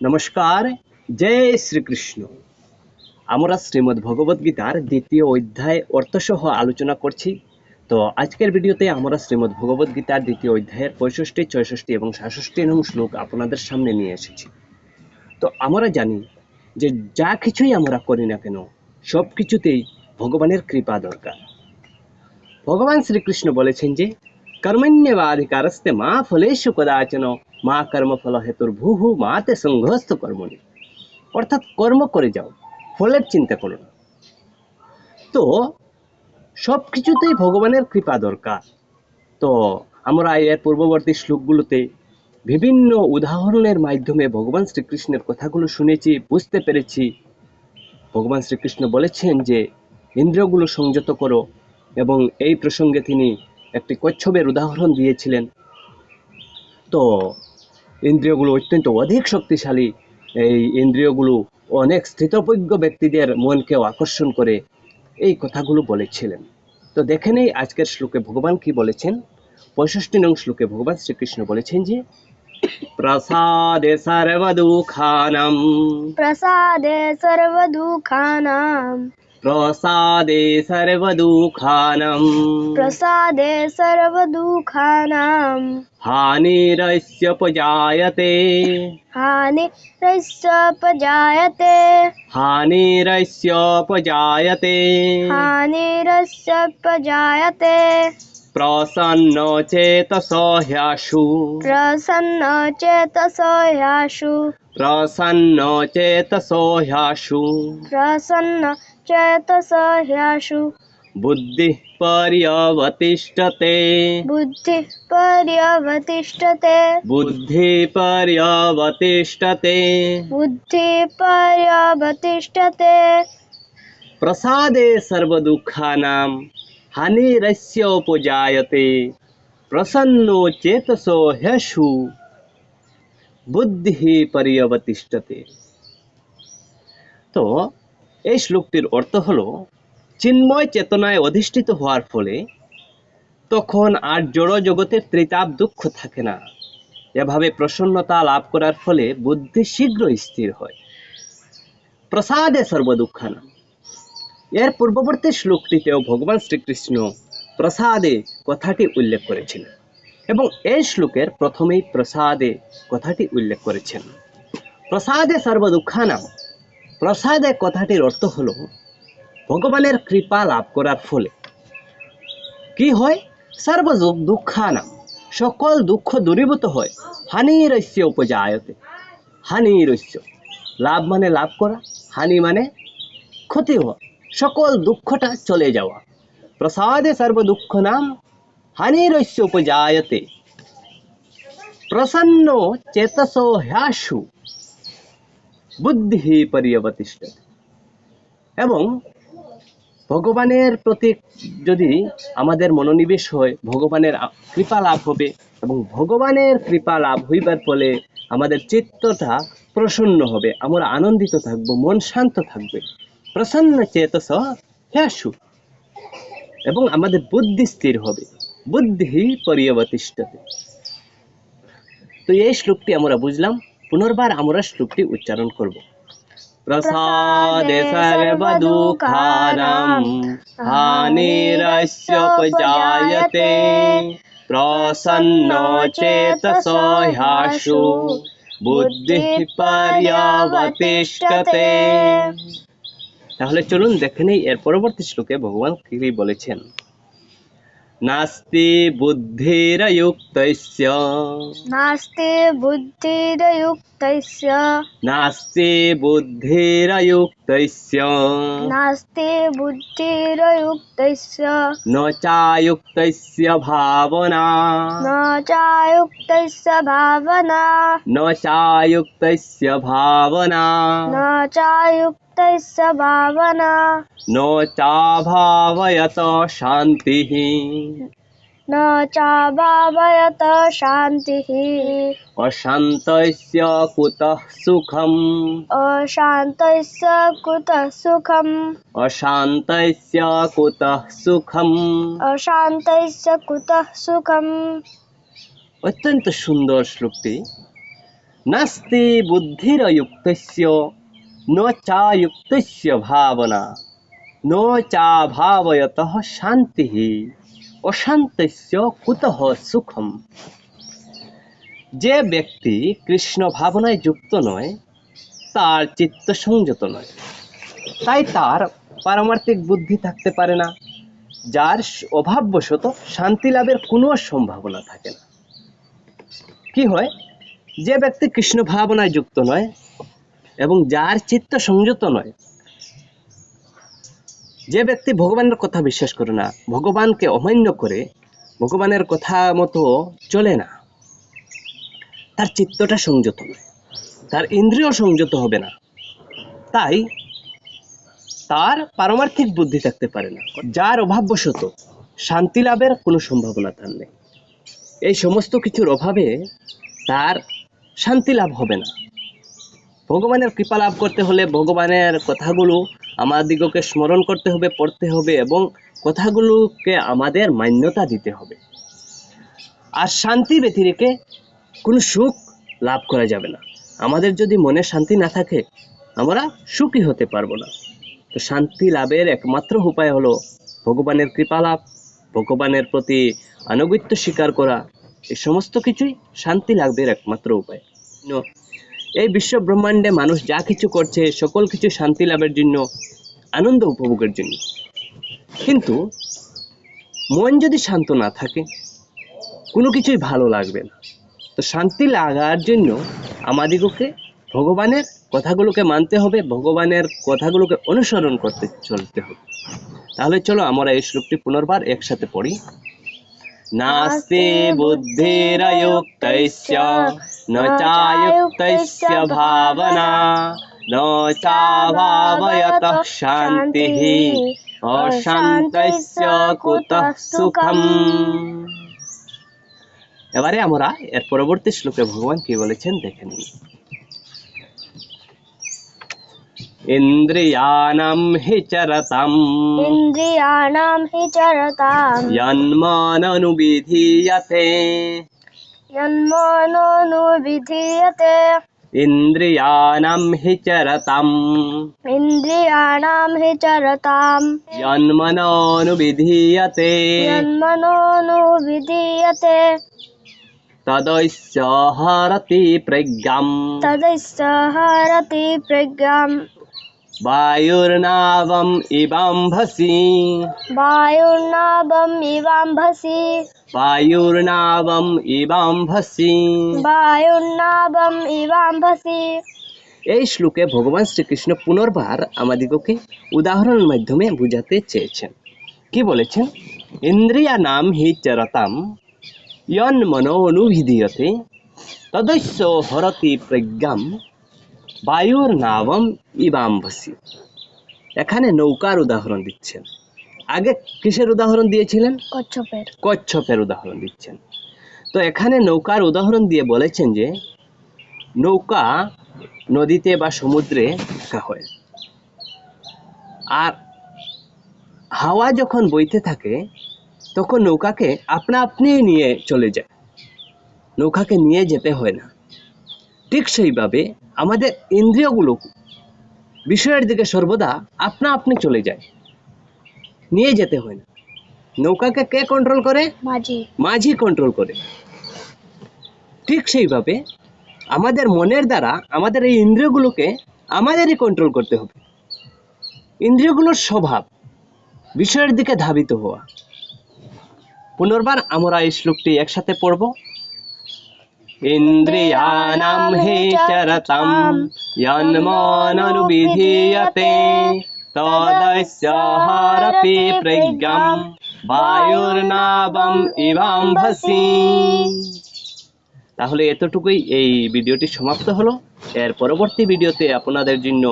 নমস্কার, জয় শ্রীকৃষ্ণ। আমরা শ্রীমদ্ ভগবদ গীতার দ্বিতীয় অধ্যায় অর্থসহ আলোচনা করছি। তো আজকের ভিডিওতে আমরা শ্রীমদ্ ভগবদ গীতার দ্বিতীয় অধ্যায়ের পঁয়ষষ্টি, ছয়ষষ্টি এবং সাতষষ্টি নং শ্লোক আপনাদের সামনে নিয়ে এসেছি। তো আমরা জানি যে যা কিছুই আমরা করি না কেন, সব কিছুতেই ভগবানের কৃপা দরকার। ভগবান শ্রীকৃষ্ণ বলেছেন যে, কর্মণ্যবাধিকারস্তে মা ফলেষু কদাচন মা কর্মফল হেতুর ভূহু, মাতে সংঘস্থ কর্মণি। অর্থাৎ কর্ম করে যাও, ফলের চিন্তা করো না। তো সব কিছুতেই ভগবানের কৃপা দরকার। তো, আমরা এর পূর্ববর্তী শ্লোকগুলোতে বিভিন্ন উদাহরণের মাধ্যমে ভগবান শ্রীকৃষ্ণের কথাগুলো শুনেছি, বুঝতে পেরেছি। ভগবান শ্রীকৃষ্ণ বলেছেন যে, ইন্দ্রগুলো সংযত করো এবং এই প্রসঙ্গে তিনি একটি কচ্ছপের উদাহরণ দিয়েছিলেন। তো ইন্দ্রিয়গুলো অত্যন্ত অধিক শক্তিশালী। এই ইন্দ্রিয়গুলো অনেক স্থিতপজ্ঞ ব্যক্তিদের মনকেও আকর্ষণ করে এই কথাগুলো বলেছিলেন। তো দেখে নেই আজকের শ্লোকে ভগবান কি বলেছেন? পঁয়ষষ্টি নং শ্লোকে ভগবান শ্রীকৃষ্ণ বলেছেন যে, প্রসাদে সর্বদুখানাম। প্রসাদে সর্বদুখানাম। प्रसादे सर्वदुःखानां प्रसादे सर्वदुःखानां हानिरस्योपजायते हानिरस्यापजायते हानिरस्योपजायते हानिरस्योपजायते प्रसन्नो चेतसो ह्याशु ह्यासु प्रसन्न चेत् सह्यासु प्रसन्नो चेतसो ह्याशु प्रसन्न चेतसु बुद्धि पर्यावतिष्ठते बुद्धि पर्यावतिष्ठते बुद्धि पर्यावतिष्ठते बुद्धि पर्यावतिष्ठते प्रसादे सर्वदुःखानां हानिरस्योपजायते। प्रसन्नो चेतसो ह्यशु बुद्धि पर्यवतिष्ठते। तो এই শ্লোকটির অর্থ হলো, চিন্ময় চেতনায় অধিষ্ঠিত হওয়ার ফলে তখন আর জড় জগতের ত্রিতাপ দুঃখ থাকে না। এভাবে প্রসন্নতা লাভ করার ফলে বুদ্ধি শীঘ্র স্থির হয়। প্রসাদে সর্বদুঃখানা এর পূর্ববর্তী শ্লোকটিতেও ভগবান শ্রীকৃষ্ণ প্রসাদে কথাটি উল্লেখ করেছিলেন এবং এই শ্লোকের প্রথমেই প্রসাদে কথাটি উল্লেখ করেছেন। প্রসাদে সর্বদুঃখানাম। প্রসাদে কথাটির অর্থ হলো, ভগবানের কৃপা লাভ করার ফলে। কি হয়? সর্ব দুঃখানাম, সকল দুঃখ দূরীভূত হয় হানিরস্য উপজায়তে। হানিরস্য, লাভ মানে লাভ করা, হানি মানে ক্ষতি হওয়া। সকল দুঃখটা চলে যাওয়া। প্রসাদে সর্ব দুঃখ নাম হানিরস্য উপজায়তে। প্রসন্ন চেতসো হ্যাসু বুদ্ধি পর্যবতিষ্ঠতে এবং ভগবানের প্রতি যদি আমাদের মনোনিবেশ হয়, ভগবানের কৃপা লাভ হবে এবং ভগবানের কৃপা লাভ হইবার ফলে আমাদের চিত্তটা প্রসন্ন হবে, আমরা আনন্দিত থাকব, মন শান্ত থাকবে, প্রসন্ন চেতস হ্যাসু এবং আমাদের বুদ্ধি স্থির হবে বুদ্ধি পর্যবতিষ্ঠতে। তো এই শ্লোকটি আমরা বুঝলাম। পুনর্বার আমরা শ্লোকটি উচ্চারণ করব। প্রসাদে সর্বদুঃখানাম হানিরস্য পজায়তে প্রসন্ন চেতসো হ্যাসু বুদ্ধি পর্যবতিষ্ঠতে তাহলে চলুন দেখে নেই এর পরবর্তী শ্লোকে ভগবান কি বলেছেন? नास्ति बुद्धिरयुक्तस्य। नास्ति बुद्धिरयुक्तस्य। नास्ति बुद्धिरयुक्तस्य। नास्ति बुद्धिरयुक्तस्य। न चायुक्तस्य भावना। न चायुक्तस्य भावना। न चायुक्तस्य भावना। न चायुक्त भावना। नो चाभावयत शान्तिः। न चाभावयत शान्तिः। अशान्तस्य कुतः सुखम्? अशान्तस्य कुतः सुखम्? अशान्तस्य कुतः सुखम्? अशान्तस्य कुतः सुखम्? अत्यन्तसुन्दर अत्यन्तसुन्दरश्लुक्ति नास्ति बुद्धिरयुक्तस्य ন চাযুক্তস্য ভাবনা ন চা ভাবয়ত শান্তি অশান্তস্য কুতঃ সুখম যে ব্যক্তি কৃষ্ণ ভাবনায় যুক্ত নয় তার চিত্ত সংযত নয় তাই তার পারমার্থিক বুদ্ধি থাকতে পারে না যার অভাববশত শান্তি লাভের কোনো সম্ভাবনা থাকে না কি হয় যে ব্যক্তি কৃষ্ণ ভাবনায় যুক্ত নয় এবং যার চিত্ত সংযত নয়। যে ব্যক্তি ভগবানের কথা বিশ্বাস করে না, ভগবানকে অমান্য করে ভগবানের কথা মতো চলে না, তার চিত্তটা সংযত নয়, তার ইন্দ্রিয় সংযত হবে না। তাই তার পারমার্থিক বুদ্ধি থাকতে পারে না। যার অভাববশত শান্তি লাভের কোনো সম্ভাবনা তার নেই। এই সমস্ত কিছুর অভাবে তার শান্তি লাভ হবে না। ভগবানের কৃপা লাভ করতে হলে ভগবানের কথাগুলো আমাদিগকে স্মরণ করতে হবে, পড়তে হবে এবং কথাগুলোকে আমাদের মান্যতা দিতে হবে। আর শান্তি ব্যতিরেকে কোনো সুখ লাভ করা যাবে না। আমাদের যদি মনে শান্তি না থাকে, আমরা সুখী হতে পারব না। তো শান্তি লাভের একমাত্র উপায় হলো ভগবানের কৃপা লাভ, ভগবানের প্রতি আনুগত্য স্বীকার করা। এই সমস্ত কিছুই শান্তি লাভের একমাত্র উপায়। এই বিশ্ব ব্রহ্মাণ্ডে মানুষ যা কিছু করছে, সকল কিছু শান্তি লাভের জন্য, আনন্দ উপভোগের জন্য। কিন্তু মন যদি শান্ত না থাকে, কোনো কিছুই ভালো লাগবে না। তো শান্তি লাগার জন্য আমাদিগকে ভগবানের কথাগুলোকে মানতে হবে, ভগবানের কথাগুলোকে অনুসরণ করতে চলতে হবে। তাহলে চলো আমরা এই শ্লোকটি পুনর্বার একসাথে পড়ি। নাস্তি বুদ্ধিরযুক্তস্য ন চায়ুক্তস্য ভাবনা ন চাভাবয়ত শান্তিঃ অশান্তস্য কুতঃ সুখম এবারে আমরা এর পরবর্তী শ্লোকে ভগবান কি বলেছেন দেখে নিই। इन्द्रियाणां हि चरताम्। इन्द्रियाणां हि चरताम्। यन्माननुविधीयते। यन्माननुविधीयते। इन्द्रियाणां हि चरताम्। इन्द्रियाणां हि चरताम्। जन्मनोऽनुविधीयते जन्मनोऽनुविधीयते तदैश्च हरति प्रज्ञाम्। तदैश्च हरति प्रज्ञाम्। বায়ুর্নাবম ইবাম্ভসি বায়ুর্নাবম ইবাম্ভসি বায়ুর্নাবম ইবাম্ভসি বায়ুর্নাবম ইবাম্ভসি এই শ্লোকে ভগবান শ্রীকৃষ্ণ পুনর্বার আমাদিগকে উদাহরণের মাধ্যমে বুঝাতে চেয়েছেন। কি বলেছেন? ইন্দ্রিয়া নাম হি চরতাম ইয়ন মনো অনুভিধীয়তে তদস্য হরতি প্রজ্ঞাম বায়ুর নাবম ইবাম্ভসি এখানে নৌকার উদাহরণ দিচ্ছেন। আগে কিসের উদাহরণ দিয়েছিলেন? কচ্ছপের। কচ্ছপের উদাহরণ দিচ্ছেন। তো এখানে নৌকার উদাহরণ দিয়ে বলেছেন যে নৌকা নদীতে বা সমুদ্রে রাখা হয়। আর হাওয়া যখন বইতে থাকে তখন নৌকাকে আপনা আপনি নিয়ে চলে যায়। নৌকাকে নিয়ে যেতে হয় না। ঠিক সেইভাবে আমাদের ইন্দ্রিয়গুলো বিষয়ের দিকে সর্বদা আপনা আপনি চলে যায়। নিয়ে যেতে হয় না। নৌকাকে কে কন্ট্রোল করে? মাঝি। মাঝি কন্ট্রোল করে। ঠিক সেইভাবে আমাদের মনের দ্বারা আমাদের এই ইন্দ্রিয়গুলোকে আমাদেরই কন্ট্রোল করতে হবে। ইন্দ্রিয়গুলোর স্বভাব বিষয়ের দিকে ধাবিত হওয়া। পুনর্বার আমরা এই শ্লোকটি একসাথে পড়ব। ইন্দ্রিয়ানাম হে চরতাম যন্মননুবিধীয়তে তদস্য হরতি প্রজ্ঞাম বায়ুর্নাবম ইবাম্ভসি তাহলে এতটুকুই এই ভিডিওটি সমাপ্ত হলো। এর পরবর্তী ভিডিওতে আপনাদের জন্য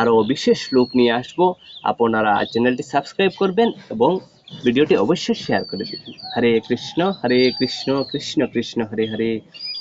আরও বিশেষ লোক নিয়ে আসব। আপনারা চ্যানেলটি সাবস্ক্রাইব করবেন এবং ভিডিওটি অবশ্যই শেয়ার করে দেবেন। হরে কৃষ্ণ হরে কৃষ্ণ কৃষ্ণ কৃষ্ণ, হরে হরে।